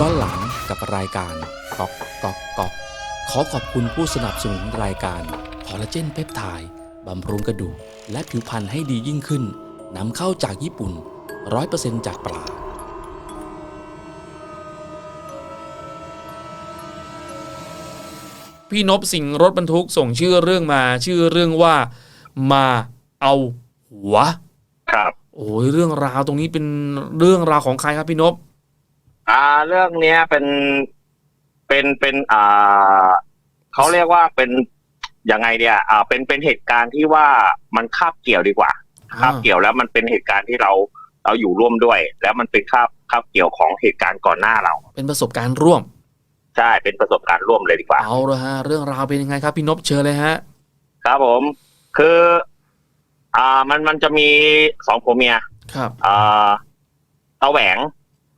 ย้อนหลังกับรายการก๊อกก๊อกก๊อกขอขอบคุณผู้สนับสนุนรายการคอลลาเจนเพปไทด์บำรุงกระดูกและผิวพรรณให้ดียิ่งขึ้นนำเข้าจากญี่ปุ่น 100%จากปลาพี่นบสิงห์รถบรรทุกส่งชื่อเรื่องมาชื่อเรื่องว่ามาเอาหัว ครับ โอ้ยเรื่องราวตรงนี้เป็นเรื่องราวของใครครับพี่นบ อ่า เรื่องเนี้ยเป็นเป็นเป็นอ่าเขาเรียกว่าเป็นยังไงเนี่ย อ่า เป็นเป็นเหตุการณ์ที่ว่ามันคาบเกี่ยวดีกว่าคาบเกี่ยวแล้วมันเป็นเหตุการณ์ที่เราเราอยู่ร่วมด้วย แล้วมันเป็นคาบคาบเกี่ยวของเหตุการณ์ก่อนหน้าเรา เป็นประสบการณ์ร่วมใช่เป็นประสบการณ์ร่วมเลยดีกว่าเอาละฮะ เรื่องราวเป็นยังไงครับพี่นบเชิญเลยฮะ ครับผม คือ อ่ามันมันจะมีสองผัวเมียครับอ่าตาแหวง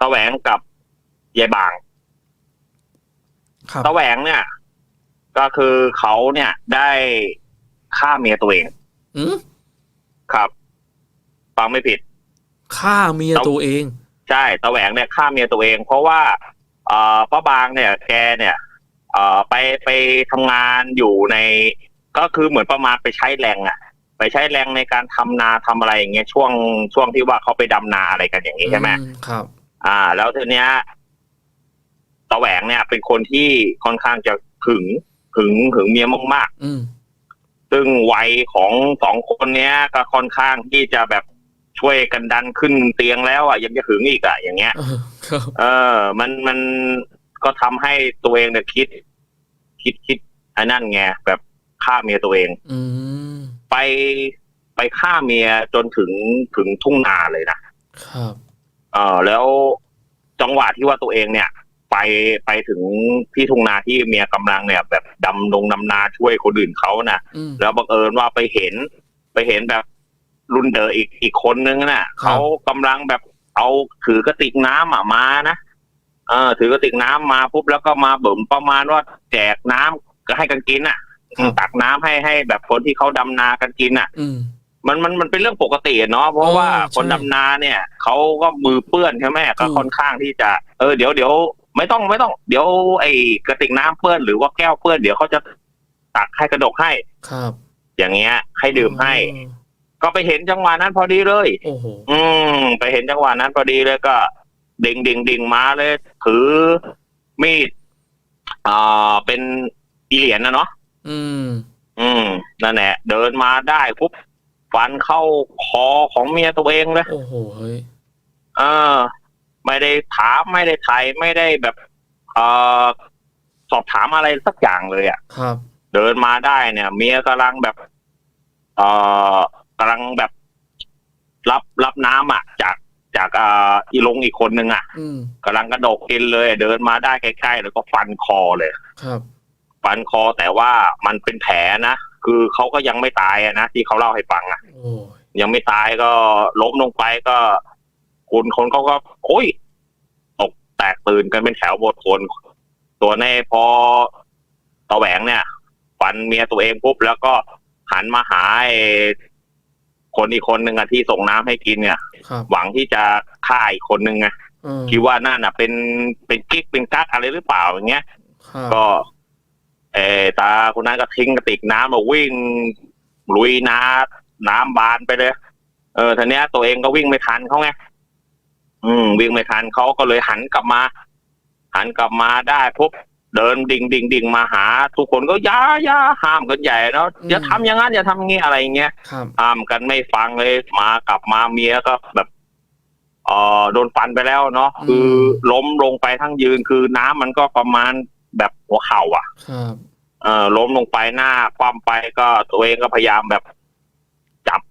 ตาแหวงกับ ยายบางครับตาแหวงเนี่ย ก็คือเขาเนี่ยได้ฆ่าเมียตัวเองอืมครับฟังไม่ผิดฆ่าเมียตัวเอง ใช่ตาแหวงเนี่ยฆ่าเมียตัวเอง เพราะว่าเอ่อป้าบางเนี่ย แกเนี่ย เอ่อไปไปทำงานอยู่ใน ก็คือเหมือนประมาณไปใช้แรงอะไปใช้แรงในการทำนาทำอะไรอย่างเงี้ยช่วงช่วงที่ว่าเขาไปดำนาอะไรกันอย่างนี้ใช่ไหมอืครับ อ่า แล้วทีเนี้ย ตาแหวงเนี่ยเป็นคนที่ค่อนข้างจะหึงหึงหึงเมียมากอืมๆซึ่งวัยของสองคนเนี้ย ก็ค่อนข้างที่จะแบบช่วยกันดันขึ้นเตียงแล้วอะยังจะหึงอีกอะอย่างเงี้ยเออครับเออ มันมันก็ทำให้ตัวเองเนี่ยคิด คิดคิดไอ้นั่นไงแบบฆ่าเมียตัวเอง อืมไปไปฆ่าเมียจนถึงถึงทุ่งนาเลยนะครับ เออแล้วจังหวะที่ว่าตัวเองเนี่ย ไปไปถึงที่ทุ่งนาที่เมียกำลังเนี่ย แบบดำลงดำนาช่วยคนอื่นเขานะอืมแล้วบังเอิญว่าไปเห็น ไปเห็นแบบรุ่นเดออีกอีกคนนึงน่ะครับเขากำลังแบบเอาถือกระติกน้ำอะมานะเออ ถือกระติกน้ำมาปุ๊บแล้วก็มาเบิ่มประมาณว่าแจกน้ำก็ให้กันกินอะครับตักน้ำให้ให้แบบคนที่เขาดำนากันกินอะอืมมันมันมันเป็นเรื่องปกติอะเนาะเพราะว่าอ๋อใช่คนดำนาเนี่ยเขาก็มือเปื้อนใช่ไหมก็ถูกค่อนข้างที่จะ เออเดี๋ยวเดี๋ยว ไม่ต้องไม่ต้องเดี๋ยวไอ้กระติกน้ำเปื้อนหรือว่าแก้วเปื้อนเดี๋ยวเขาจะตักให้กระดกให้ครับ อย่างเงี้ย ให้ดื่มให้อืมก็ไปเห็นจังหวะนั้นพอดีเลยโอ้โหอืม ไปเห็นจังหวะนั้นพอดีเลยก็ดิ่งดิ่งดิ่งมาเลย ถือมีดอ่าเป็นอีเหรียญนะเนาะอืม อืมนั่นแหละเดินมาได้ปุ๊บฟันเข้าคอของเมียตัวเองเลยโอ้โหเฮ้ยเออ ไม่ได้ถามไม่ได้ไถ่ายไม่ได้แบบเอ่อสอบถามอะไรสักอย่างเลยอะ่ะครับ เดินมาได้เนี่ย เมียกำลังแบบ เอ่อกำลังแบบ รับรับน้ำอะ จากจากอ่าอีลงอีกคนนึงอะอืมกำลังกระดกกินเลย เดินมาได้ใกล้ๆแล้วก็ฟันคอเลย ครับ ฟันคอแต่ว่ามันเป็นแผลนะคือเขาก็ยังไม่ตายอะนะที่เขาเล่าให้ฟังอะโอ้ยยังไม่ตายก็ล้มลงไปก็ คนคนเขาก็โอ้ยตกแตกตื่นกันเป็นแถวหมดคนตัวในพอตะแหวงเนี่ยฟันเมียตัวเองปุ๊บแล้วก็หันมาหาไอ้คนอีกคนหนึ่งอะที่ส่งน้ำให้กินเนี่ยครับหวังที่จะฆ่าอีกคนหนึ่งไงเออคิดว่านั่นน่ะเป็นเป็นกิ๊กเป็นกั๊กอะไรหรือเปล่าอย่างเงี้ยครับก็เออตาคนนั้นก็ทิ้งกระติกน้ำมาวิ่งลุยน้ำน้ำบานไปเลย เออทีเนี้ยตัวเองก็วิ่งไม่ทันเขาไง อืมวิ่งไม่ทันเขาก็เลยหันกลับมา หันกลับมาได้ปุ๊บเดินดิ่งดิ่งดิ่งมาหา ทุกคนก็อยาอยาห้ามกันใหญ่เนาะอย่าทำอย่างนั้นอย่าทำอย่างงี้อะไรอย่างเงี้ยครับห้ามกันไม่ฟังเลยมากลับมาเมียก็แบบเออโดนฟันไปแล้วเนาะคือล้มลงไปทั้งยืนคือน้ำมันก็ประมาณแบบหัวเข่าอะ ครับ เออล้มลงไปหน้าคว่ำไปก็ตัวเองก็พยายามแบบจับ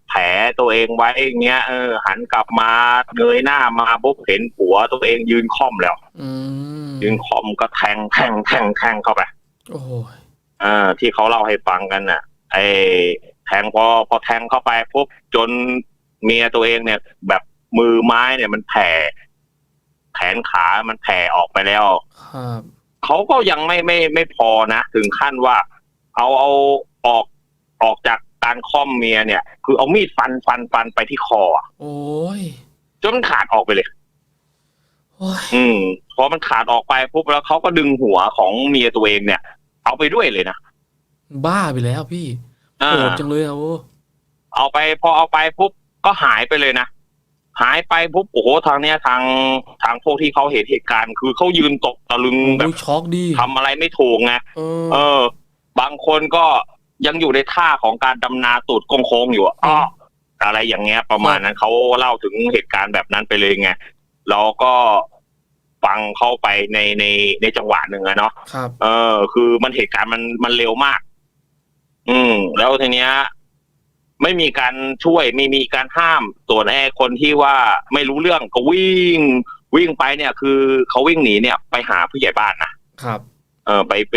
แผลตัวเองไว้อย่างเงี้ยเออหันกลับมาเงยหน้ามาปุ๊บเห็นผัวตัวเองยืนค่อมแล้วอืมยืนค่อมก็แทงแทงแทงแทงเข้าไปโอ้โหเออที่เขาเล่าให้ฟังกันน่ะ ไอ้แทงพอพอแทงเข้าไปปุ๊บจนเมียตัวเองเนี่ย แบบมือไม้เนี่ยมันแผ่แขนขามันแผ่ออกไปแล้วครับเขาก็ยังไม่ไม่ไม่พอนะ ถึงขั้นว่า เอาเอาออกออกจาก การค่อมเมียเนี่ย คือเอามีดฟันฟันฟันไปที่คออะโอ้ยจนมันขาดออกไปเลยโหโอ้ยอืมพอมันขาดออกไปปุ๊บแล้วเขาก็ดึงหัวของเมียตัวเองเนี่ย เอาไปด้วยเลยนะบ้าไปแล้วพี่อ่าโหดจังเลยอะโอ้เอาไปพอเอาไปปุ๊บก็หายไปเลยนะหายไปปุ๊บโอ้โหทางเนี้ยทางทางพวกที่เขาเห็นเหตุการณ์ คือเขายืนตกตะลึงแบโอ้บยช็อกดีทำอะไรไม่ถูกไงเออ เออ บางคนก็ ยังอยู่ในท่าของการดำนาตูดโค้งๆอยู่อะอ้ออะไรอย่างเงี้ย ประมาณนั้นเขาเล่าถึงเหตุการณ์แบบนั้นไปเลยไงแล้วก็ฟังเข้าไปในในในจังหวะหนึ่งอะเนาะครับ เออ คือมันเหตุการณ์มันมันเร็วมาก อืม แล้วทีเนี้ย ไม่มีการช่วยไม่มีการห้ามส่วนไอ้คนที่ว่าไม่รู้เรื่องก็วิ่ง วิ่งไปเนี่ย คือเขาวิ่งหนีเนี่ย ไปหาผู้ใหญ่บ้านนะครับ เออไปไป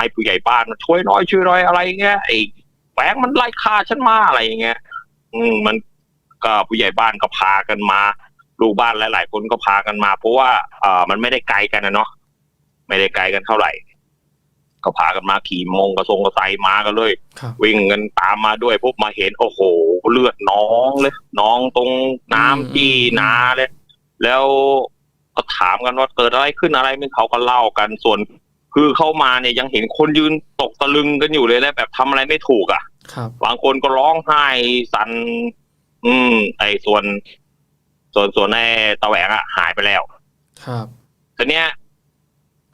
ให้ผู้ใหญ่บ้านมาช่วยหน้อยช่วยหน้อยอะไรเงี้ยไอ้แฝงมันไล่ฆ่าฉันมาอะไรอย่างเงี้ยอืมมันก็ผู้ใหญ่บ้านก็พากันมาลูกบ้านหลาย ๆ คนก็พากันมา เพราะว่าเออมันไม่ได้ไกลกันนะเนาะไม่ได้ไกลกันเท่าไหร่ ก็พากันมาขี่มงกระทรงกระไซมากันเลยครับวิ่งกันตามมาด้วยพบมาเห็นโอ้โห เลือดน้องเลยน้องตรงน้ำที่นาเลย แล้วก็ถามกันว่าเกิดอะไรขึ้นอะไรไม่เขาก็เล่ากันส่วน คือเข้ามาเนี่ยยังเห็นคนยืนตกตะลึงกันอยู่เลยแล้วแบบทำอะไรไม่ถูกอะครับบางคนก็ร้องไห้สันอืม ไอ้ส่วน ส่วนส่วนไอ้ตะแหวงอะ หายไปแล้ว ครับทีเนี้ย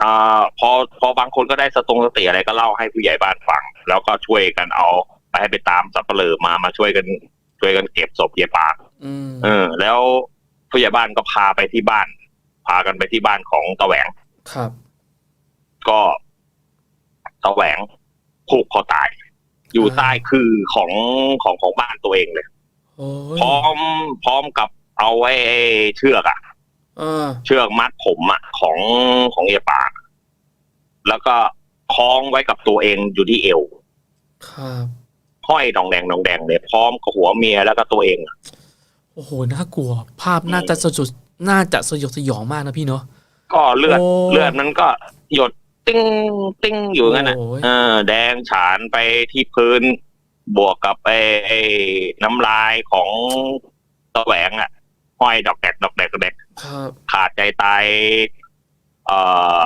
อ่าพอพอบางคนก็ได้สตรงสติอะไรก็เล่าให้ผู้ใหญ่บ้านฟัง แล้วก็ช่วยกันเอา ไปให้ไปตามสับเปลือมามาช่วยกัน ช่วยกันเก็บศพเยายปากอืมเออ แล้วผู้ใหญ่บ้านก็พาไปที่บ้าน พากันไปที่บ้านของตะแหวงครับ ก็ตะแหวงผูกคอตาย อยู่ใต้คือของของของบ้านตัวเองเลยโอ้ยพร้อมพร้อมกับเอาไว้ไอ้เชือกอะเออเชือกมัดผมอะของของเอปากแล้วก็คล้องไว้กับตัวเองอยู่ที่เอวครับห้อยดองแดงดองแดงเลยพร้อมกับหัวเมียแล้วก็ตัวเองอะโอ้โหน่ากลัว ภาพน่าจะสยดน่าจะสยดสยองมากนะพี่เนาะก็เลือดโอ้เลือดมันก็หยด ติ้งติ้งอยู่งั้นน่ะโอ้ย เออแดงฉานไปที่พื้น บวกกับไอ้ไอ้น้ำลายของตะแหวงอะห้อยดอกแดกดอกแดกดอกแดก ครับ ขาดใจตายเอ่อ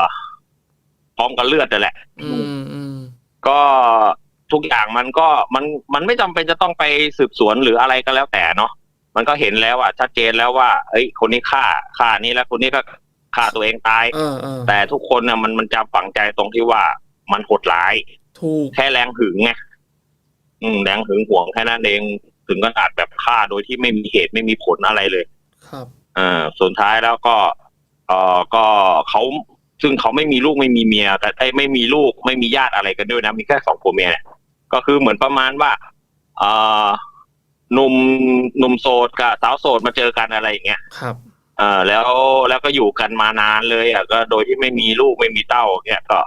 พร้อมกับเลือดนั่นแหละ อืมอืมก็ทุกอย่างมันก็มันมันไม่จำเป็นจะต้องไปสืบสวนหรืออะไรก็แล้วแต่เนาะมันก็เห็นแล้วอะชัดเจนแล้วว่า เอ้ย คนนี้ฆ่าฆ่านี่แล้วคนนี้ก็ ฆ่าตัวเองตายเออเออแต่ทุกคนน่ะมันมันจะฝังใจตรงที่ว่ามันโหดร้าย ถูก แค่แรงหึงไงอืมแรงหึงหวงแค่นั้นเองถึงขนาดแบบฆ่าโดยที่ไม่มีเหตุไม่มีผลอะไรเลย ครับ อ่าสุดท้ายแล้วก็เออก็เขาซึ่งเขาไม่มีลูกไม่มีเมีย แต่ไอ้ยไม่มีลูกไม่มีญาติอะไรกันด้วยนะ มีแค่สองผัวเมียเนี่ยก็คือเหมือนประมาณว่าเออหนุ่มหนุ่มโสดกับสาวโสดมาเจอกันอะไรอย่างเงี้ย ครับ เออแล้วแล้วก็อยู่กันมานานเลยอะก็โดยที่ไม่มีลูกไม่มีเต้าเนี่ยก็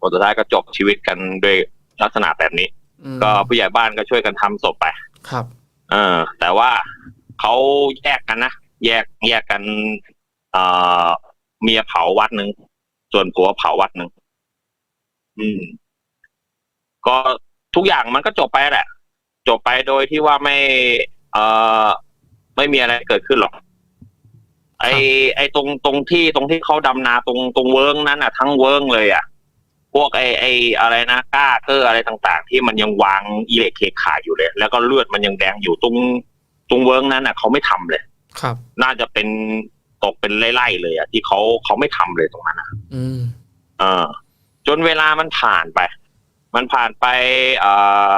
ผลสุดท้ายก็จบชีวิตกันด้วยลักษณะแบบนี้อืมก็ผู้ใหญ่บ้านก็ช่วยกันทำศพไป ครับ เออ แต่ว่าเขาแยกกันนะแยกแยกกันเอ่อเมียเผาวัดหนึ่งส่วนผัวเผาวัดหนึ่งอืม ก็ทุกอย่างมันก็จบไปแหละ จบไปโดยที่ว่าไม่ เอ่อไม่มีอะไรเกิดขึ้นหรอก ไอไอตรงตรงที่ตรงที่เขาดำนาตรงตรงเวิร์งนั้นอะ ทั้งเวิร์งเลยอะพวกไอไออะไรนะก้าเกอร์อะไรต่างๆ ที่มันยังวางอิเล็กเคขาอยู่เลย แล้วก็เลือดมันยังแดงอยู่ตรงตรงเวิร์งนั้นอะเขาไม่ทำเลย ครับ น่าจะเป็นตกเป็นไล่ๆเลยอะที่เขาเขาไม่ทำเลยตรงนั้นอะ อืมเออจนเวลามันผ่านไป มันผ่านไปเอ่อ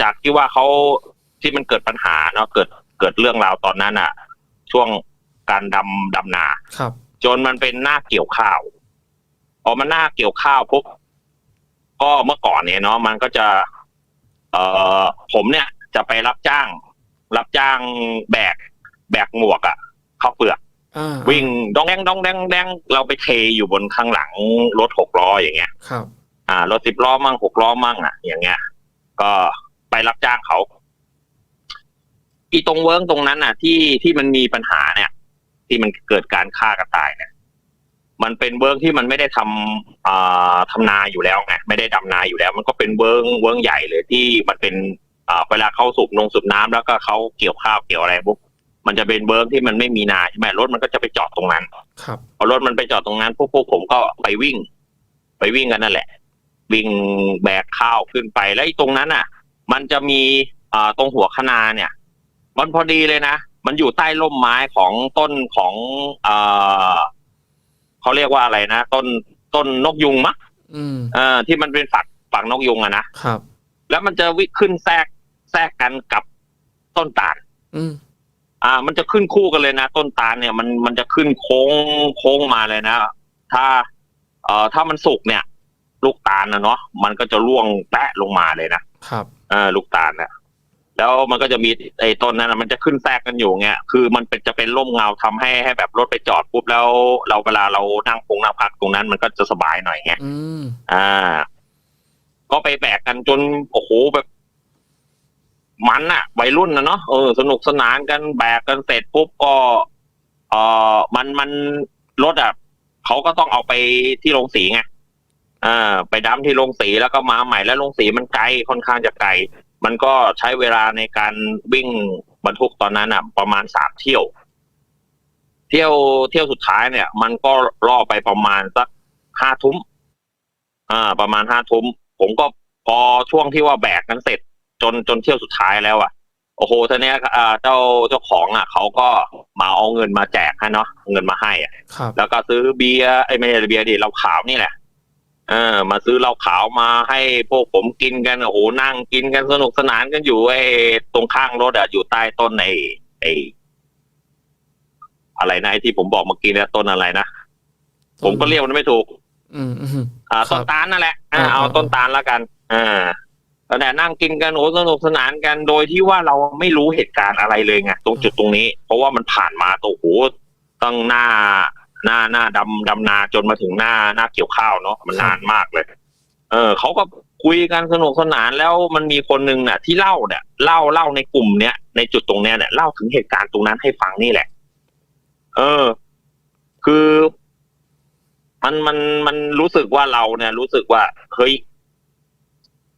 จากที่ว่าเขาที่มันเกิดปัญหาเนาะเกิดเกิดเรื่องราวตอนนั้นอะ ช่วง การดำดำนาครับ จนมันเป็นหน้าเกี่ยวข้าวพอมันหน้าเกี่ยวข้าวปุ๊บก็เมื่อก่อนเนี่ยเนาะมันก็จะ เอ่อผมเนี่ย จะไปรับจ้าง รับจ้างแบก แบกหมวกอะข้าวเปลือกอ่าวิ่งดองแดงดองแดงแดงเราไปเทอยู่บนข้างหลังรถหกล้ออย่างเงี้ย ครับ อ่ารถสิบล้อมั่งหกล้อมั่งอะ อย่างเงี้ย ก็ไปรับจ้างเขาอีตรงเวิร์กตรงนั้นอะ ที่ที่มันมีปัญหาเนี่ย ที่มันเกิดการฆ่ากันตายเนี่ยมันเป็นเวิร์กที่มันไม่ได้ทำอ่าทำนาอยู่แล้วไงไม่ได้ดำนาอยู่แล้ว มันก็เป็นเวิร์กเวิร์กใหญ่เลยที่มันเป็นอ่าเวลาเขาสูบนงสูบน้ำแล้วก็เขาเกี่ยวข้าวเกี่ยวอะไรปุ๊บมันจะเป็นเบิร์กที่มันไม่มีนาใช่ไหมรถมันก็จะไปจอดตรงนั้น ครับพอรถมันไปจอดตรงนั้นพวกพวกผมก็ไปวิ่ง ไปวิ่งกันนั่นแหละ วิ่งแบกข้าวขึ้นไปแล้วไอ้ตรงนั้นอะ มันจะมีอ่าตรงหัวคะนาเนี่ย มันพอดีเลยนะ มันอยู่ใต้ร่มไม้ของต้นของอ่าเขาเรียกว่าอะไรนะต้นต้นนกยุงมะอืมเออที่มันเป็นฝักฝักนกยุงอะนะครับ แล้วมันจะวิขึ้นแทรกแทรกกันกับต้นตาลอืมอ่า มันจะขึ้นคู่กันเลยนะต้นตาลเนี่ยมันมันจะขึ้นโค้งโค้งมาเลยนะ ถ้า เอ่อถ้ามันสุกเนี่ย ลูกตาลนะเนาะมันก็จะร่วงแปะลงมาเลยนะครับ เออลูกตาลเนี่ย แล้วมันก็จะมีไอ้ต้นนั้นนะมันจะขึ้นแทรกกันอยู่เงี้ยคือมันเป็นจะเป็นร่มเงาทำให้ให้แบบรถไปจอดปุ๊บแล้วเราเวลาเรานั่งพงนั่งพักตรงนั้นมันก็จะสบายหน่อยไงอืมอ่า ก็ไปแบกกันจนโอ้โหแบบมันอะวัยรุ่นนะเนาะเออสนุกสนานกันแบกกันเสร็จปุ๊บก็เออมันมันรถอะเขาก็ต้องเอาไปที่โรงสีไงอ่าไปดั้มที่โรงสีแล้วก็มาใหม่แล้วโรงสีมันไกลค่อนข้างจะไกล มันก็ใช้เวลาในการวิ่งบรรทุกตอนนั้นอะประมาณสามเที่ยว เที่ยวเที่ยวสุดท้ายเนี่ย มันก็ล่อไปประมาณสักห้าทุ่มอ่า ประมาณห้าทุ่มผมก็พอช่วงที่ว่าแบกกันเสร็จ จนจนเที่ยวสุดท้ายแล้วอะโอ้โหทีเนี้ยอ่าเจ้าเจ้าของอะเขาก็มาเอาเงินมาแจกให้เนาะเอาเงินมาให้อะครับแล้วก็ซื้อเบียร์ไอ้ยไม่ใช่เบียร์ดิเหล้าขาวนี่แหละ เออ มาซื้อเหล้าขาวมาให้พวกผมกินกันโอ้โหนั่งกินกันสนุกสนานกันอยู่ไอ้ตรงข้างรถอะอยู่ใต้ต้นไอ้ไอ้อะไรนะไอ้ที่ผมบอกเมื่อกี้เนี่ยต้นอะไรนะผมก็เรียกมันไม่ถูก อืมอืมอ่าครับต้นตาลนั่นแหละอ่าอ่าเอาอ่าต้นตาลแล้วกันอ่าแต่นั่งกินกันโอ้สนุกสนานกันโดยที่ว่าเราไม่รู้เหตุการณ์อะไรเลยไงตรงจุดตรงนี้ เพราะว่ามันผ่านมาตัวโอ้โหตั้งหน้า หน้าหน้าดำดำนาจนมาถึงหน้าหน้าเกี่ยวข้าวเนาะมันนานมากเลย เออเขาก็คุยกันสนุกสนานแล้วมันมีคนหนึ่งน่ะ ที่เล่าเนี่ยเล่าเล่าในกลุ่มเนี้ยในจุดตรงเนี้ยเนี่ยเล่าถึงเหตุการณ์ตรงนั้นให้ฟังนี่แหละ เออ คือ มันมันมันรู้สึกว่าเราเนี่ย รู้สึกว่าเฮ้ย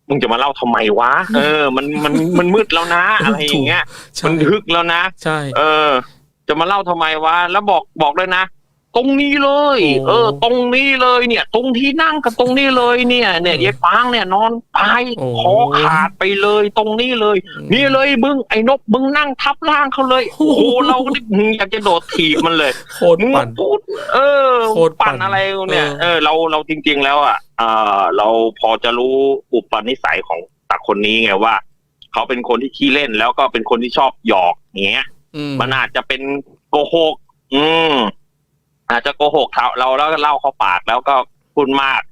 มึงจะมาเล่าทำไมวะ เออ มันมันมันมืดแล้วนะ อะไรอย่างเงี้ยใช่มันทึกแล้วนะ ใช่ เออ จะมาเล่าทำไมวะ แล้วบอกบอกเลยนะ ตรงนี้เลยโอ้เออ ตรงนี้เลยเนี่ย ตรงที่นั่งกับตรงนี้เลยเนี่ย เนี่ยยายฟางเนี่ยนอนตายโอ้คอขาดไปเลย ตรงนี้เลย นี่เลยมึงไอ้นกมึงนั่งทับร่างเขาเลยโอ้โหเราก็นี่มึงอยากจะโดดถีบมันเลยโคตรมึงปั่นพูดเออโคตรปั่ปั่นนอะไรเนี่ยเออเออ เราเราจริง ๆ แล้วอะเออเราพอจะรู้อุปนิสัยของตาคนนี้ไงว่าเขาเป็นคนที่ขี้เล่นแล้วก็เป็นคนที่ชอบหยอกอย่างเงี้ยอืมมันอาจจะเป็นโกหก อืม อาจจะโกหกเขาเราแล้วก็เล่าเข้าปากแล้วก็พูดมาก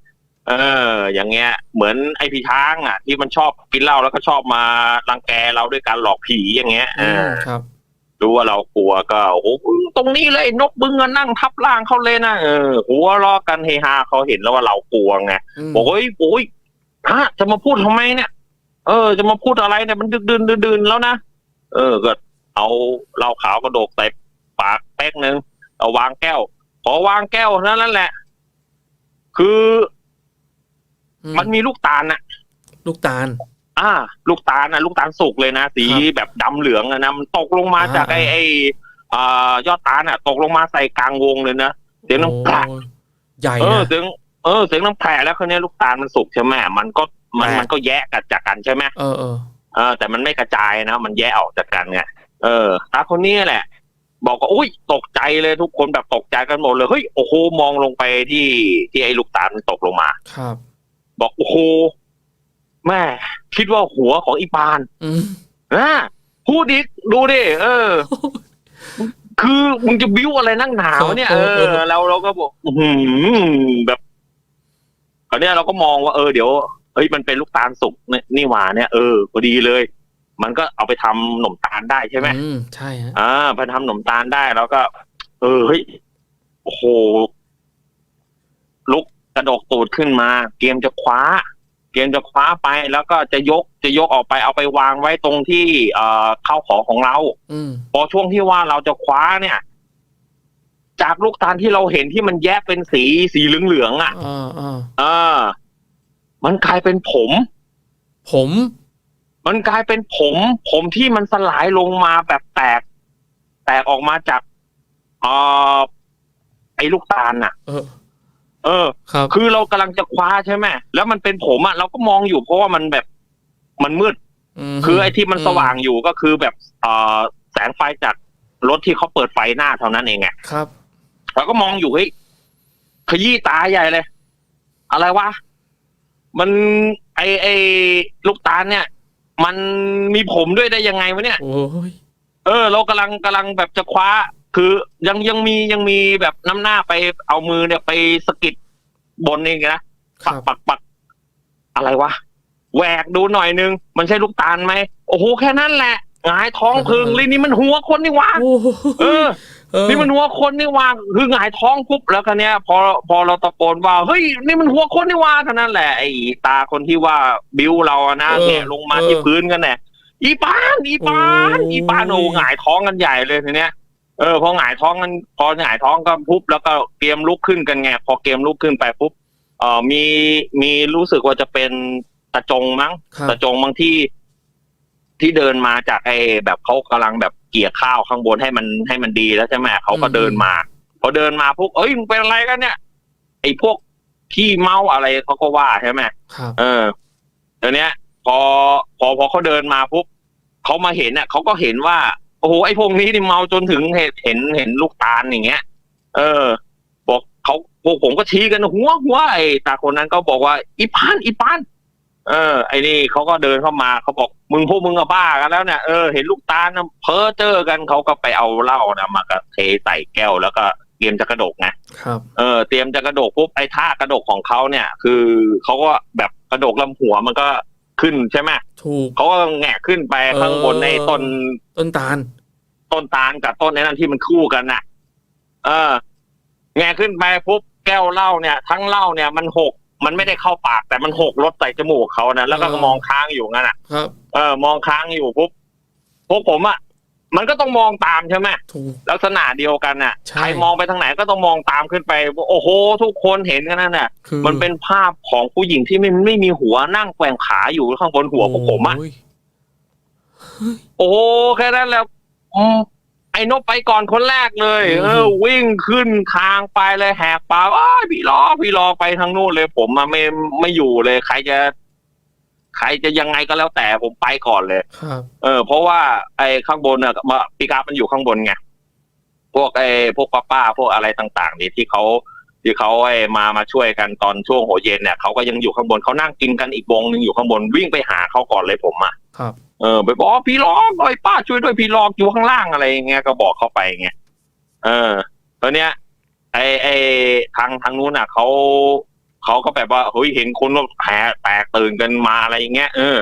เออ อย่างเงี้ย เหมือนไอพี่ช้างอะ ที่มันชอบกินเหล้าแล้วก็ชอบมารังแกเราด้วยการหลอกผีอย่างเงี้ยเออืมอครับรู้ว่าเรากลัวก็โอ้โหตรงนี้เลยนกบึงอะนั่งทับล่างเขาเลยนะเออหัวล้อกันเฮฮาเขาเห็นแล้วว่าเรากลัวไงอืมบอกเฮ้ยโอ้ยฮะจะมาพูดทำไมเนี่ย เออ จะมาพูดอะไรเนี่ยมันดึกดื่นดึกดื่นแล้วนะเออก็เอาเหล้าขาวกระโดกใส่ปากแป๊กหนึ่งเอาวางแก้ว พอวางแก้วเท่านั้นแหละ คืออืมันมีลูกตาลน่ะ ลูกตาล อ่า ลูกตาลนะลูกตาลสุกเลยนะสีครับแบบดำเหลืองอะนะมันตกลงมาอ่าจากไอ้ไอ้อ่ายอดตาลอะ ตกลงมาใส่กลางวงเลยนะเสียงน้ำแผลโอ้ใหญ่เออนะเสียงเออเสียงน้ำแผลแล้วคราวนี้ลูกตาลมันสุกใช่ไหมมันก็มันแตกมันก็แยกกันจากกันใช่ไหมเออเออเออแต่มันไม่กระจายนะมันแยกออกจากกันไงเออตาคนนี้แหละ บอกว่าอุ้ยตกใจเลยทุกคนแบบตกใจกันหมดเลยเฮ้ยโอ้โหมองลงไปที่ที่ไอ้ลูกตาลมันตกลงมาครับ บอกโอ้โหแม่คิดว่าหัวของอีปานอืมอ่าพูดอีกดูดิเออ คือมึงจะบิ้วอะไรนั่งหนาวะเนี่ยเอเออเอออเราเราก็บอกอื้อหือแบบคราวเนี้ยเราก็มองว่าเออเดี๋ยวเฮ้ยมันเป็นลูกตาลสุกนี่นี่หว่าเนี่ยเออพอดีเลย มันก็เอาไปทำขนมตาลได้ใช่ไหมอืมใช่ฮะอ่าไปทำขนมตาลได้แล้วก็ เออเฮ้ยโอ้โหลุกกระดกตูดขึ้นมา เกมจะคว้า เกมจะคว้าไปแล้วก็จะยกจะยกออกไปเอาไปวางไว้ตรงที่ เอ่อเข้าของของเราอืมพอช่วงที่ว่าเราจะคว้าเนี่ย จากลูกตาลที่เราเห็นที่มันแยกเป็นสีสีเหลืองๆอะอ่าอ่าเออมันกลายเป็นผม ผม มันกลายเป็นผม ผมที่มันสลายลงมาแบบแตก แตกออกมาจากเอ่อไอ้ลูกตาลน่ะ เออ เออครับคือเรากำลังจะคว้าใช่ไหมแล้วมันเป็นผมอะเราก็มองอยู่เพราะว่ามันแบบมันมืด มคือไอ้ที่มันอืสว่างอยู่ก็คือแบบเอ่อแสงไฟจากรถที่เขาเปิดไฟหน้าเท่านั้นเองไงครับ เราก็มองอยู่เฮ้ยขยี้ตาใหญ่เลย อะไรวะมันไอไอลูกตาลเนี่ย มันมีผมด้วยได้ยังไงวะเนี่ย โอ้ยเออ เรากำลังกำลังแบบจะคว้า คือยังยังมียังมีแบบน้ำหน้าไปเอามือเนี่ยไปสะกิดบนเองนะคปัรักบปักปักอะไรวะแหวกดูหน่อยนึง มันใช่ลูกตาลไหมโอ้โหแค่นั้นแหละหงายท้องพึงเลยนี่มันหัวคนนี่วะโอ้ยเออเออ นี่มันหัวคนนี่วาคือหงายท้องปุ๊บแล้วกันเนี้ยพอพอเราตะโกนว่าเฮ้ยนี่มันหัวคนนี่วาเท่านั้นแหละไอ้ตาคนที่ว่าบิ้วเราอะนะแงะลงมาที่พื้นกันแน่อีปานอีปานอีปานโอ้หงายท้องกันใหญ่เลยทีเนี้ยเออพอหงายท้องกันพอหงายท้องก็ปุ๊บแล้วก็เกมลุกขึ้นกันไงพอเกมลุกขึ้นไปปุ๊บเออมีมีรู้สึกว่าจะเป็นตะจงมั้งครับตะจงบางที่ที่เดินมาจากไอ้แบบเขากำลังแบบเกี่ยข้าวข้างบนให้มันให้มันดีแล้วใช่ไหมเขาก็เดินมาพอเดินมาปุ๊บเอ้ยมึงเป็นอะไรกันเนี่ย ไอ้พวกขี้เมาอะไรเขาก็ว่าใช่ไหมครับเออเดี๋ยวเนี้ย พอพอพอเขาเดินมาปุ๊บเขามาเห็นเนี่ยเขาก็เห็นว่าโอ้โหไอ้พวกนี้นี่เมาจนถึงเห็นเห็นเห็นลูกตาลอย่างเงี้ย เออ บอกเขาพวกผมก็ชี้กันหัวหัวไอ้ตาคนนั้นก็บอกว่าอีปานอีปาน เออ ไอ้นี่เขาก็เดินเข้ามาเขาบอกมึงพวกมึงอะบ้ากันแล้วเนี่ยเออเห็นลูกตาลนะเพ้อเจอกันเขาก็ไปเอาเหล้านะมากระเทใส่แก้วแล้วก็เตรียมจะกระดกไงครับเออเตรียมจะกระโดดปุ๊บไอ้ท่ากระโดดของเขาเนี่ย คือเขาก็แบบกระโดดลำหัวมันก็ขึ้นใช่ไหมถูกเขาก็แงะขึ้นไปข้างบนเออในต้นต้นตาล ต้นตาลกับต้นไอ้นั่นที่มันคู่กันน่ะ เออ แงะขึ้นไปปุ๊บแก้วเหล้าเนี่ย ทั้งเหล้าเนี่ยมันหก มันไม่ได้เข้าปาก แต่มันหกรถใส่จมูกเขานะแล้วก็เออมองค้างอยู่งั้นอะครับ เออ มองค้างอยู่ปุ๊บพวกผมอะมันก็ต้องมองตามใช่ไหมถูกลักษณะเดียวกันน่ะใช่ใครมองไปทางไหนก็ต้องมองตามขึ้นไป โอ้โห ทุกคนเห็นกันนั่นน่ะคือมันเป็นภาพของผู้หญิงที่ไม่ไม่มีหัวนั่งแกว่งขาอยู่ข้างบนหัวของผมอะโยโอ้โหแค่นั้นแหล้วอืม ไอ้นกไปก่อนคนแรกเลยอืมเออ วิ่งขึ้นคางไปเลยแหกปากอ้ายพี่ล้อพี่ล้อไปทางนู้นเลย ผมมาไม่ไม่อยู่เลย ใครจะ ใครจะยังไงก็แล้วแต่ผมไปก่อนเลยครับเออ เพราะว่า ไอ้ข้างบนน่ะมาปีกามันอยู่ข้างบนไงพวกไอ้พวกป้าป้าๆพวกอะไรต่าง ๆ นี่ที่เขาที่เขาไอ้มามาช่วยกันตอนช่วงหัวเย็นเนี่ยเขาก็ยังอยู่ข้างบนเขานั่งกินกันอีกวงหนึ่งอยู่ข้างบนวิ่งไปหาเขาก่อนเลยผมอะครับ เออไปบอกพี่ลอกหน่อยป้าช่วยด้วยพี่ลอกอยู่ข้างล่างอะไรอย่างเงี้ยก็บอกเขาไปไงเออ ตอนเนี้ย ไอ้ไอ้ทางทางนู้นน่ะเขาเขาก็แบบว่าเฮ้ยเห็นคนแผลแตกตื่นกันมาอะไรอย่างเงี้ยเออ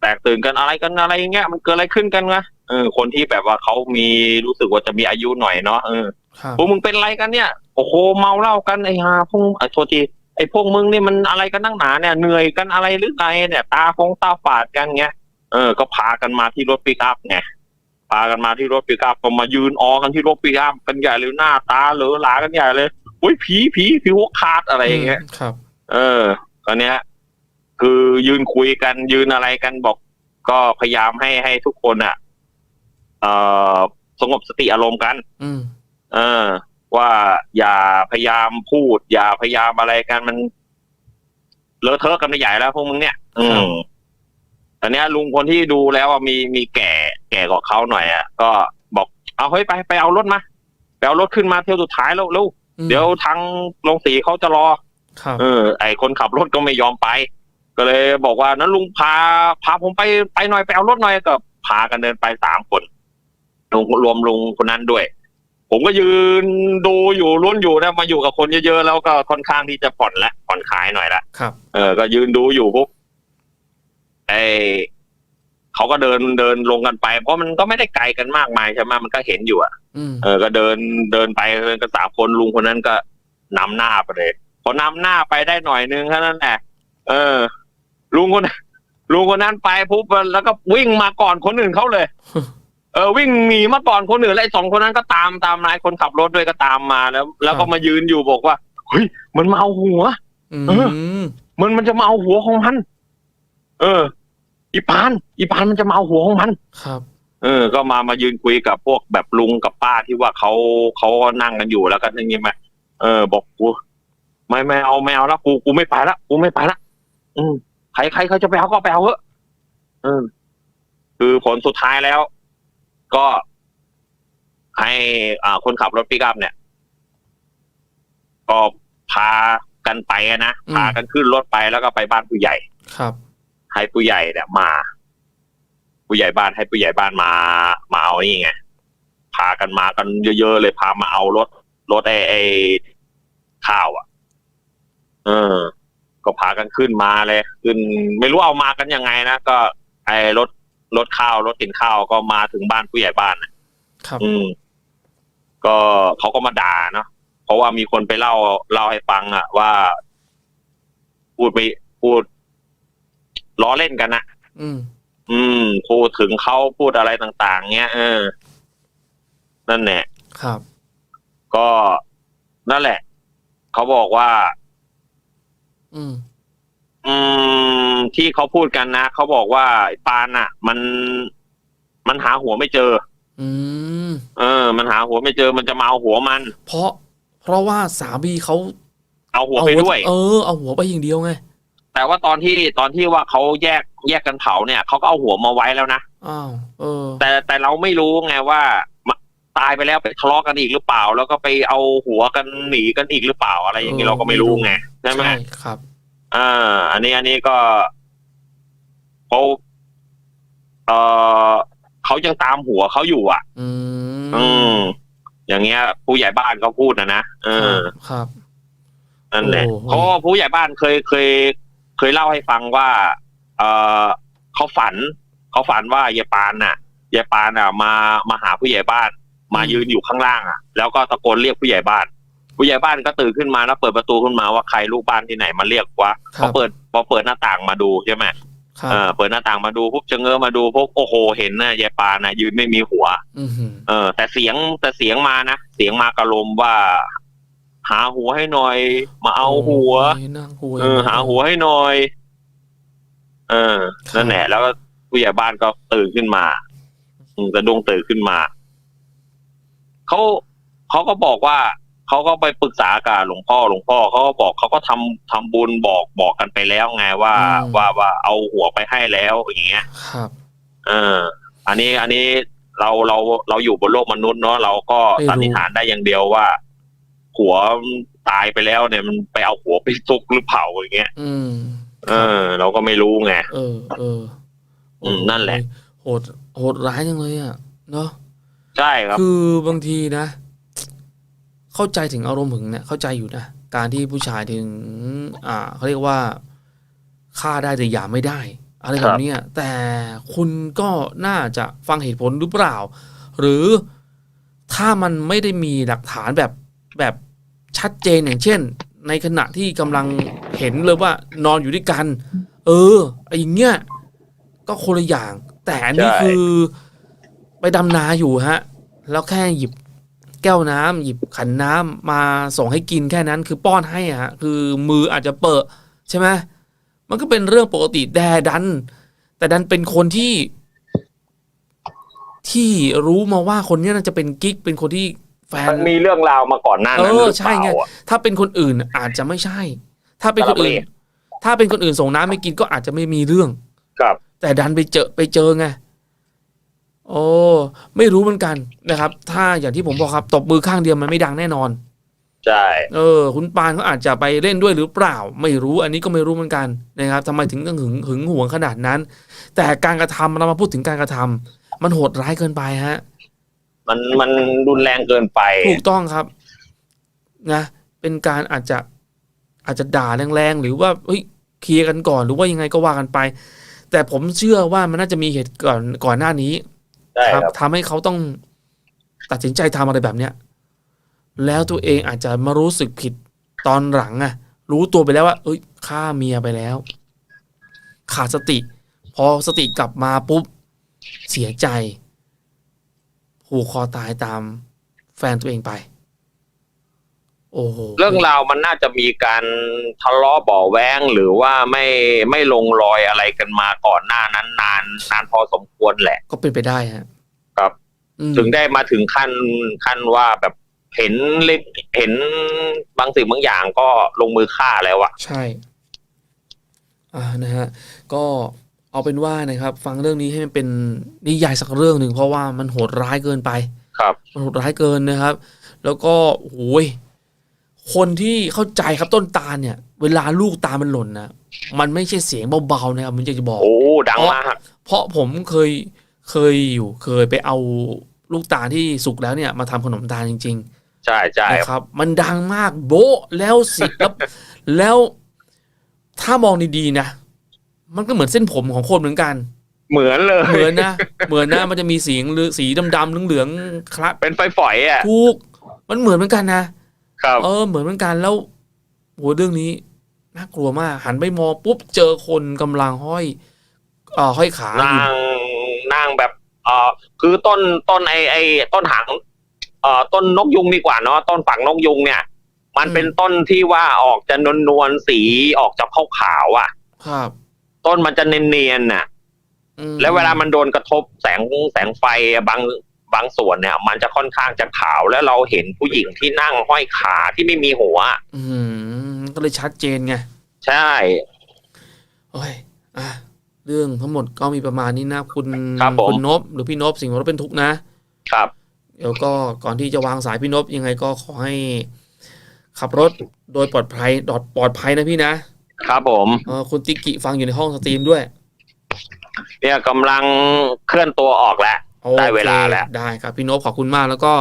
แตกตื่นกันอะไรกันอะไรอย่างเงี้ยมันเกิดอะไรขึ้นกันวะเออ คนที่แบบว่าเขามีรู้สึกว่าจะมีอายุหน่อยเนาะเออครับพวกมึงเป็นอะไรกันเนี่ยโอ้โหเมาเหล้ากันไอ้ฮาพวกไอ้โทษทีไอ้พวกมึงนี่มันอะไรกันนั่งหนาเนี่ยเหนื่อยกันอะไรหรือไงเนี่ย ตาฟงตาฝาดกันเงี้ย เออ ก็พากันมาที่รถปิกอัพไงพากันมาที่รถปิกอัพก็มายืนออกันที่รถปิกอัพกันใหญ่เลยหน้าตาเหลือหลากันใหญ่เลยอุ้ยผีผีผีหัวขาดอะไรอย่างเงี้ยครับ เออตอนเนี้ยคือยืนคุยกันยืนอะไรกันบอก ก็พยายามให้ให้ทุกคนอะ เอ่อสงบสติอารมณ์กัน อืมเออ ว่าอย่าพยายามพูด อย่าพยายามอะไรกันมันเลอะเทอะกันไปใหญ่แล้วพวกมึงเนี่ย อืม ตอนเนี้ยลุงคนที่ดูแล้วอะมีมีแก่แก่กว่าเขาหน่อยอะก็บอกเอาเฮ้ยไปไปเอารถมาไปเอารถขึ้นมาเที่ยวสุดท้ายแล้วเร็วอืมเดี๋ยวทางลงสีเขาจะรอครับเออ ไอคนขับรถก็ไม่ยอมไป ก็เลยบอกว่านั้นลุงพาพาผมไปไปหน่อยไปเอารถหน่อยก็พากันเดินไปสามคนลุงรวมลุงคนนั้นด้วย ผมก็ยืนดูอยู่ลุ้นอยู่นะมาอยู่กับคนเยอะๆแล้วก็ค่อนข้างที่จะผ่อนละผ่อนคลายหน่อยละครับ เออก็ยืนดูอยู่ปุ๊บ ไอเขาก็เดินเดินลงกันไป เพราะมันก็ไม่ได้ไกลกันมากมายใช่ไหมมันก็เห็นอยู่อะอืมเออ ก็เดินเดินไปเดินกันสามคนลุงคนนั้นก็นำหน้าไปเลยพอนำหน้าไปได้หน่อยนึงแค่นั้นแหละเออ ลุงคนลุงคนนั้นไปปุ๊บแล้วก็วิ่งมาก่อนคนอื่นเขาเลย เออ วิ่งหนีมาก่อนคนอื่นแล้วไอ้สองคนนั้นก็ตามตามนายคนขับรถด้วยก็ตามมาแล้ว แล้วก็มายืนอยู่บอกว่าเฮ้ยมันมาเอาหัวอืเออมมันมันจะมาเอาหัวของมัน เออ อีปานอีปานมันจะมาเอาหัวของมัน ครับ เออ ก็มามายืนคุยกับพวกแบบลุงกับป้าที่ว่าเขาเขานั่งกันอยู่แล้วก็อย่างงี้ไหมเออ บอกกูไม่ไม่เอาไม่เอาละกูกูไม่ไปละกูไม่ไปละอืมใครใครเขาจะไปเอาก็ไปเอาเถอะเออ คือผลสุดท้ายแล้ว ก็ให้อ่าคนขับรถปิกอัพเนี่ย ก็พากันไปอะนะ อืม พากันขึ้นรถไปแล้วก็ไปบ้านผู้ใหญ่ ครับ ให้ผู้ใหญ่เนี่ยมา ผู้ใหญ่บ้านให้ผู้ใหญ่บ้านมา มาเอานี่ไงพากันมากันเยอะๆเลยพามาเอารถ รถไอ้ไอ้ข้าวอะ เออ ก็พากันขึ้นมาเลย ขึ้น ไม่รู้เอามากันยังไงนะก็ ไอ้รถรถข้าวรถกินข้าวก็มาถึงบ้านผู้ใหญ่บ้านน่ะครับ อืม ก็เขาก็มาด่าเนาะเพราะว่ามีคนไปเล่าเล่าให้ฟังอะว่า พูดไปพูด ล้อเล่นกันนะอืม อืมพูดถึงเขาพูดอะไรต่าง ๆ เงี้ยเออ นั่นแหละครับ ก็นั่นแหละ เขาบอกว่า อืม อืม ที่เขาพูดกันนะเขาบอกว่าไอ้ปานอะมันมันหาหัวไม่เจอ อืม เออ มันหาหัวไม่เจอมันจะมาเอาหัวมัน เพราะ เพราะว่าสามีเขาเอาหัวเอาไปด้วย เออเอาหัวไปอย่างเดียวไง แต่ว่าตอนที่ตอนที่ว่าเขาแยกแยกกันเผาเนี่ยเขาก็เอาหัวมาไว้แล้วนะอ้าวเออ แต่แต่เราไม่รู้ไงว่ามาตายไปแล้วไปทะเลาะกันอีกหรือเปล่า แล้วก็ไปเอาหัวกันหนีกันอีกหรือเปล่าอะไรอย่างนี้เออเราก็ไม่รู้ไงใช่ไหมใช่ครับ อ่า อันนี้อันนี้ก็เขาเออเขายังตามหัวเขาอยู่อะ อืมอืมอย่างเงี้ย ผู้ใหญ่บ้านเขาพูดนะนะเออครับนั่นแหละโอ้โหเพราะว่าผู้ใหญ่บ้านเคยเคย เคยเล่าให้ฟังว่า เออเขาฝัน เขาฝันว่ายายปานน่ะยายปานน่ะ มามาหาผู้ใหญ่บ้าน มายืนอยู่ข้างล่างอะ แล้วก็ตะโกนเรียกผู้ใหญ่บ้าน ผู้ใหญ่บ้านก็ตื่นขึ้นมาแล้วเปิดประตูขึ้นมาว่าใครลูกบ้านที่ไหนมาเรียกวะครัพอบเปิดพอเปิดหน้าต่างมาดูใช่ไหมครับเออเปิดหน้าต่างมาดูปุ๊บจะเงอมาดูปุ๊บโอ้โหเห็นนะยายปานน่ะยืนไม่มีหัวอือหือเออ แต่เสียงแต่เสียงมานะเสียงมากระลมว่า หาหัวให้หน่อย มาเอาหัวโอ้ยนั่งหัวเออหาหัวให้หน่อย เออนั่นแหละแล้วก็ผู้ใหญ่บ้านก็ตื่นขึ้นมาอืมกระดงตื่นขึ้นมาเขาเขาก็บอกว่าเขาก็ไปปรึกษากับหลวงพ่อหลวงพ่อเขาก็บอกเขาก็ทำทำบุญบอกบอกกันไปแล้วไงว่า ว่าว่าเอาหัวไปให้แล้วอย่างเงี้ย ครับ เออ อันนี้อันนี้เราเราเราอยู่บนโลกมนุษย์เนาะเราก็ไม่รู้สันนิษฐานได้อย่างเดียวว่า หัวตายไปแล้วเนี่ยมันไปเอาหัวไปซุกหรือเผาอย่างเงี้ยอืม เออ เราก็ไม่รู้ไงเออ เออ อืมนั่นแหละ โหดโหดร้ายจังเลยอะเนาะใช่ครับ คือบางทีนะ เข้าใจถึงอารมณ์หึงเนี่ยเข้าใจอยู่นะการที่ผู้ชายถึง อ่าเขาเรียกว่าฆ่าได้แต่หย่าไม่ได้ อะไรคแบรับบเนี้ยแต่คุณก็น่าจะฟังเหตุผลหรือเปล่า หรือถ้ามันไม่ได้มีหลักฐานแบบแบบ ชัดเจนอย่างเช่น ในขณะที่กำลังเห็นเลยว่านอนอยู่ด้วยกัน เออไอ้อย่างเงี้ยก็คนละอย่าง แต่อันนี้ใช่คือไปดำนาอยู่ฮะ แล้วแค่หยิบแก้วน้ำหยิบขันน้ำมาส่งให้กินแค่นั้น คือป้อนให้อะฮะ คือมืออาจจะเปิดใช่ไหมมันก็เป็นเรื่องปกติแต่ดัน แต่ดันเป็นคนที่ ที่รู้มาว่าคนเนี้ยน่าจะเป็นกิ๊กเป็นคนที่ แฟน มันมีเรื่องราวมาก่อนหน้านั้นเอหอรือใช่เปไงล่าอะ ถ้าเป็นคนอื่นอาจจะไม่ใช่ ถ้าเป็นคนอื่นสลับเลถ้าเป็นคนอื่นส่งน้ำไม่กินก็อาจจะไม่มีเรื่อง ครับ แต่ดันไปเจอไปเจอไงโอ้ไม่รู้เหมือนกันนะครับ ถ้าอย่างที่ผมบอกครับ ตบมือข้างเดียวมันไม่ดังแน่นอน ใช่ เออ คุณปานเขาอาจจะไปเล่นด้วยหรือเปล่า ไม่รู้อันนี้ก็ไม่รู้เหมือนกันนะครับทำไมถึงต้องหึงหึงหวงขนาดนั้น แต่การกระทำเรามาพูดถึงการกระทำมันโหดร้ายเกินไปฮะ มันมันรุนแรงเกินไป ถูกต้องครับ นะ เป็นการอาจจะอาจจะด่าแรงๆ หรือว่าเฮ้ยเคลียร์กันก่อนหรือว่ายังไงก็ว่ากันไป แต่ผมเชื่อว่ามันน่าจะมีเหตุก่อนก่อนหน้านี้ใช่ครับทำให้เขาต้องตัดสินใจทำอะไรแบบเนี้ยแล้วตัวเองอาจจะมารู้สึกผิดตอนหลังอะรู้ตัวไปแล้วว่า เอ้ยฆ่าเมียไปแล้ว ขาดสติ พอสติกลับมาปุ๊บ เสียใจ ผูกคอตายตามแฟนตัวเองไป โอ้โหเรื่องราวมันน่าจะมีการทะเลาะเบ่อแว้งหรือว่าไม่ไม่ลงรอยอะไรกันมาก่อนหน้านั้นนานนานพอสมควรแหละ ก็เป็นไปได้ฮะครับอืมถึงได้มาถึงขั้นขั้นว่าแบบเห็นเล็กเห็นบางสิ่งบางอย่างก็ลงมือฆ่าแล้วอะใช่ อ่านะฮะ ก็ เอาเป็นว่านะครับ ฟังเรื่องนี้ให้มันเป็นนิยายสักเรื่องหนึ่งเพราะว่ามันโหดร้ายเกินไป ครับ มันโหดร้ายเกินนะครับ แล้วก็โอ้ยคนที่เข้าใจครับต้นตาลเนี่ย เวลาลูกตาลมันหล่นนะมันไม่ใช่เสียงเบาๆนะครับมันจะจะบอกโอ้ดังมากเพราะผมเคยเคยอยู่เคยไปเอาลูกตาลที่สุกแล้วเนี่ย มาทำขนมตาลจริงใช่ใช่ๆนะครับ มันดังมากโบ๊ะแล้วสิแล้วแล้วถ้ามองดีๆนะ มันก็เหมือนเส้นผมของคนเหมือนกัน เหมือนเลย เหมือนนะ เหมือนนะมันจะมีสีเหลืองสีดำๆเหลืองๆคละเป็นไฟฝอยอะถูกมันเหมือนเหมือนกันนะครับเออเหมือนเหมือนกันแล้วโหเรื่องนี้น่ากลัวมาก หันไปมองปุ๊บเจอคนกำลังห้อยเอ่อห้อยขาอยู่นางนางแบบเอ่อคือต้นต้นไอไอต้นหางเอ่อต้นนกยุงดีกว่าเนาะต้นฝังนกยุงเนี่ย มันเป็นต้นที่ว่าออกจะนวลนวลๆสีออกจะขาวขาวๆอะ ครับ ต้นมันจะเนียนๆน่ะอืมแล้วเวลามันโดนกระทบแสงแสงไฟบางบางส่วนเนี่ย มันจะค่อนข้างจะขาวแล้วเราเห็นผู้หญิงที่นั่งห้อยขาที่ไม่มีหัว อืมก็เลยชัดเจนไง ใช่โอ้ยอะเรื่องทั้งหมดก็มีประมาณนี้นะคุณครับผมณนบหรือพี่นบสิ่งของรถเป็นทุกข์นะครับ เดี๋ยวก็ก่อนที่จะวางสายพี่นบยังไงก็ขอให้ขับรถโดยปลอดภัยดอดปลอดภัยนะพี่นะ ครับผมเออคุณติกิฟังอยู่ในห้องสตรีมด้วย เนี่ยกำลังเคลื่อนตัวออกแล้ว โอคได้เวลาแล้ว ได้ครับพี่นพขอบคุณมากแล้วก็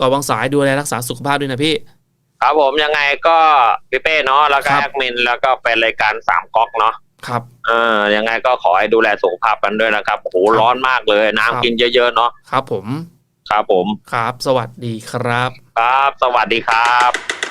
ก่อนวางสายดูแลรักษาสุขภาพด้วยนะพี่ ครับผมยังไงก็พี่เป้เนาะแล้วก็ครับ แอดมินแล้วก็เป็นรายการสามก๊อกเนาะครับ เออยังไงก็ขอให้ดูแลสุขภาพกันด้วยนะครับโอ้โหครับร้อนมากเลยครับ น้ำกินเยอะๆเนาะครับผมครับผมครับ สวัสดีครับ ครับ สวัสดีครับ